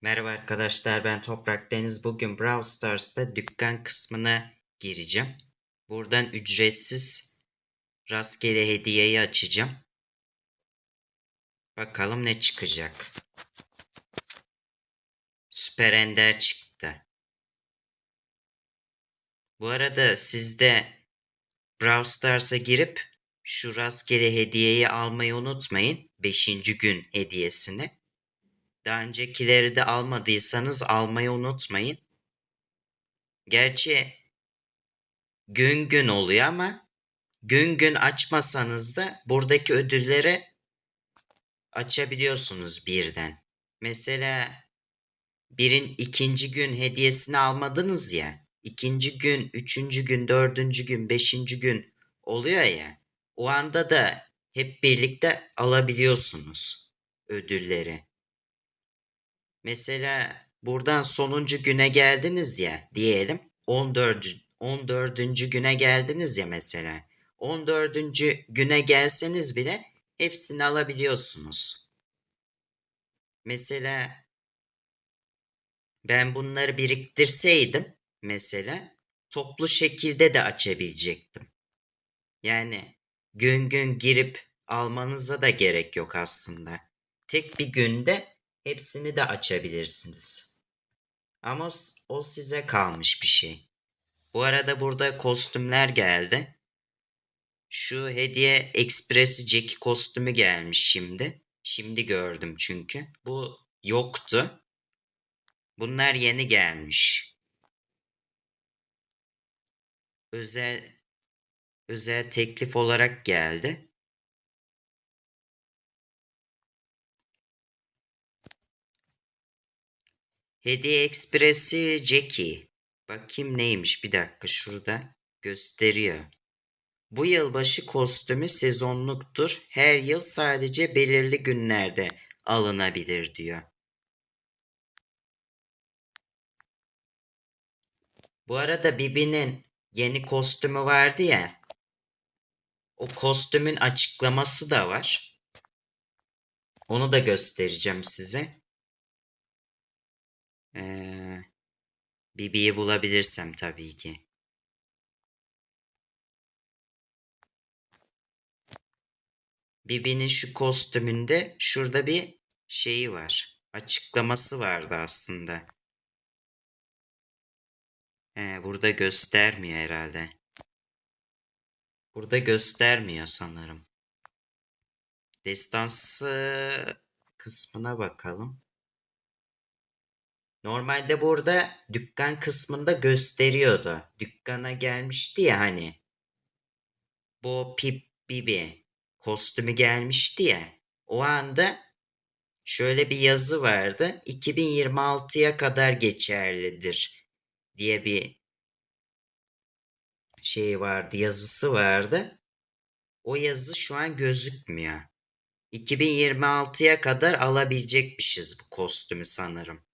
Merhaba arkadaşlar ben Toprak Deniz. Bugün Brawl Stars'ta dükkan kısmına gireceğim. Buradan ücretsiz rastgele hediyeyi açacağım. Bakalım ne çıkacak. Süper Ender çıktı. Bu arada siz de Brawl Stars'a girip şu rastgele hediyeyi almayı unutmayın. 5. gün hediyesini. Daha öncekileri de almadıysanız almayı unutmayın. Gerçi gün gün oluyor ama gün gün açmasanız da buradaki ödülleri açabiliyorsunuz birden. Mesela birin ikinci gün hediyesini almadınız ya. ikinci gün, üçüncü gün, dördüncü gün, beşinci gün oluyor ya. O anda da hep birlikte alabiliyorsunuz ödülleri. Mesela buradan sonuncu güne geldiniz ya diyelim 14. 14. güne geldiniz ya mesela. 14. güne gelseniz bile hepsini alabiliyorsunuz. Mesela ben bunları biriktirseydim mesela toplu şekilde de açabilecektim. Yani gün gün girip almanıza da gerek yok aslında. Tek bir günde hepsini de açabilirsiniz. Ama o, size kalmış bir şey. Bu arada burada kostümler geldi. Şu hediye Express Jack kostümü gelmiş şimdi. Şimdi gördüm çünkü. Bu yoktu. Bunlar yeni gelmiş. Özel özel teklif olarak geldi. Hediye Ekspresi Jackie. Bakayım neymiş bir dakika şurada gösteriyor. Bu yılbaşı kostümü sezonluktur. Her yıl sadece belirli günlerde alınabilir diyor. Bu arada Bibi'nin yeni kostümü vardı ya. O kostümün açıklaması da var. Onu da göstereceğim size. Ee, Bibi'yi bulabilirsem tabii ki. Bibi'nin şu kostümünde şurada bir şeyi var. Açıklaması vardı aslında. He, burada göstermiyor herhalde. Burada göstermiyor sanırım. Destansı kısmına bakalım. Normalde burada dükkan kısmında gösteriyordu. Dükkana gelmişti ya hani. Bu Pip Bibi kostümü gelmişti ya. O anda şöyle bir yazı vardı. 2026'ya kadar geçerlidir diye bir şey vardı, yazısı vardı. O yazı şu an gözükmüyor. 2026'ya kadar alabilecekmişiz bu kostümü sanırım.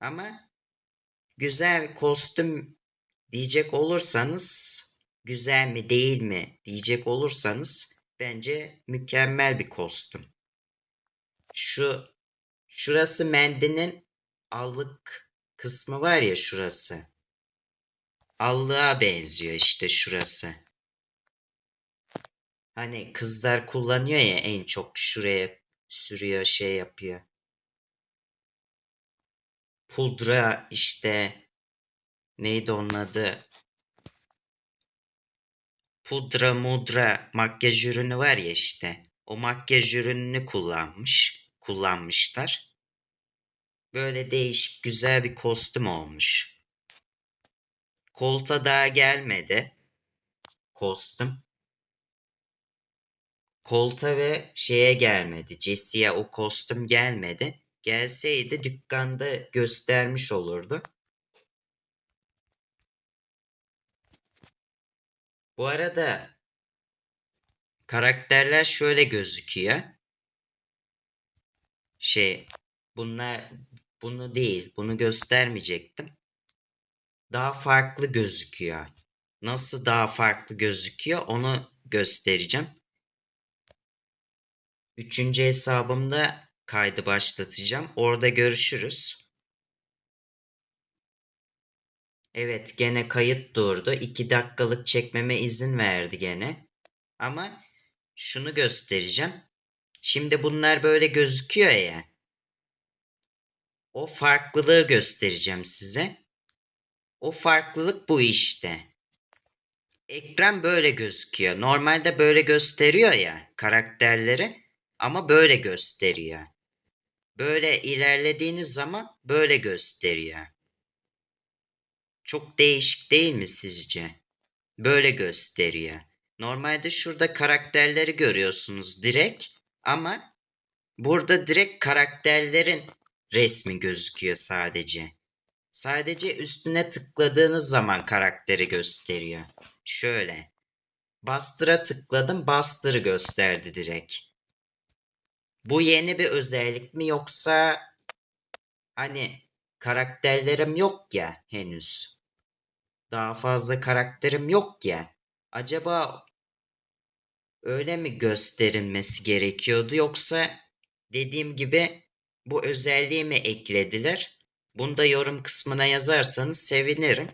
Ama güzel kostüm diyecek olursanız güzel mi değil mi diyecek olursanız bence mükemmel bir kostüm. Şu şurası mendinin allık kısmı var ya şurası. Allığa benziyor işte şurası. Hani kızlar kullanıyor ya en çok şuraya sürüyor şey yapıyor pudra işte neydi onun adı? Pudra mudra makyaj ürünü var ya işte. O makyaj ürününü kullanmış. Kullanmışlar. Böyle değişik güzel bir kostüm olmuş. Kolta daha gelmedi. Kostüm. Kolta ve şeye gelmedi. Jesse'ye o kostüm gelmedi. Gelseydi dükkanda göstermiş olurdu. Bu arada karakterler şöyle gözüküyor. Şey bunlar bunu değil bunu göstermeyecektim. Daha farklı gözüküyor. Nasıl daha farklı gözüküyor onu göstereceğim. Üçüncü hesabımda kaydı başlatacağım. Orada görüşürüz. Evet gene kayıt durdu. 2 dakikalık çekmeme izin verdi gene. Ama şunu göstereceğim. Şimdi bunlar böyle gözüküyor ya. O farklılığı göstereceğim size. O farklılık bu işte. Ekran böyle gözüküyor. Normalde böyle gösteriyor ya karakterleri ama böyle gösteriyor. Böyle ilerlediğiniz zaman böyle gösteriyor. Çok değişik değil mi sizce? Böyle gösteriyor. Normalde şurada karakterleri görüyorsunuz direkt ama burada direkt karakterlerin resmi gözüküyor sadece. Sadece üstüne tıkladığınız zaman karakteri gösteriyor. Şöyle. Bastıra tıkladım, bastırı gösterdi direkt. Bu yeni bir özellik mi yoksa hani karakterlerim yok ya henüz. Daha fazla karakterim yok ya. Acaba öyle mi gösterilmesi gerekiyordu yoksa dediğim gibi bu özelliği mi eklediler? Bunu da yorum kısmına yazarsanız sevinirim.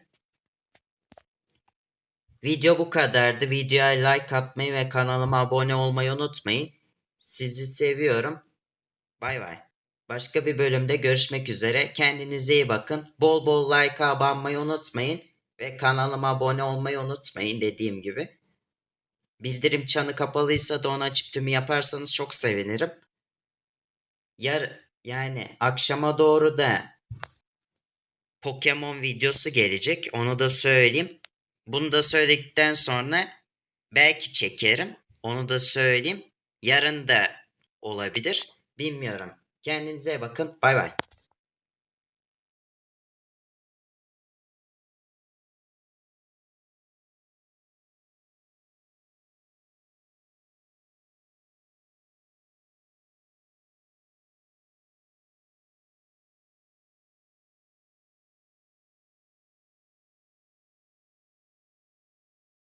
Video bu kadardı. Videoya like atmayı ve kanalıma abone olmayı unutmayın. Sizi seviyorum. Bay bay. Başka bir bölümde görüşmek üzere. Kendinize iyi bakın. Bol bol like abanmayı unutmayın. Ve kanalıma abone olmayı unutmayın dediğim gibi. Bildirim çanı kapalıysa da onu açıp tümü yaparsanız çok sevinirim. Yar yani akşama doğru da Pokemon videosu gelecek. Onu da söyleyeyim. Bunu da söyledikten sonra belki çekerim. Onu da söyleyeyim. Yarın da olabilir. Bilmiyorum. Kendinize bakın. Bay bay.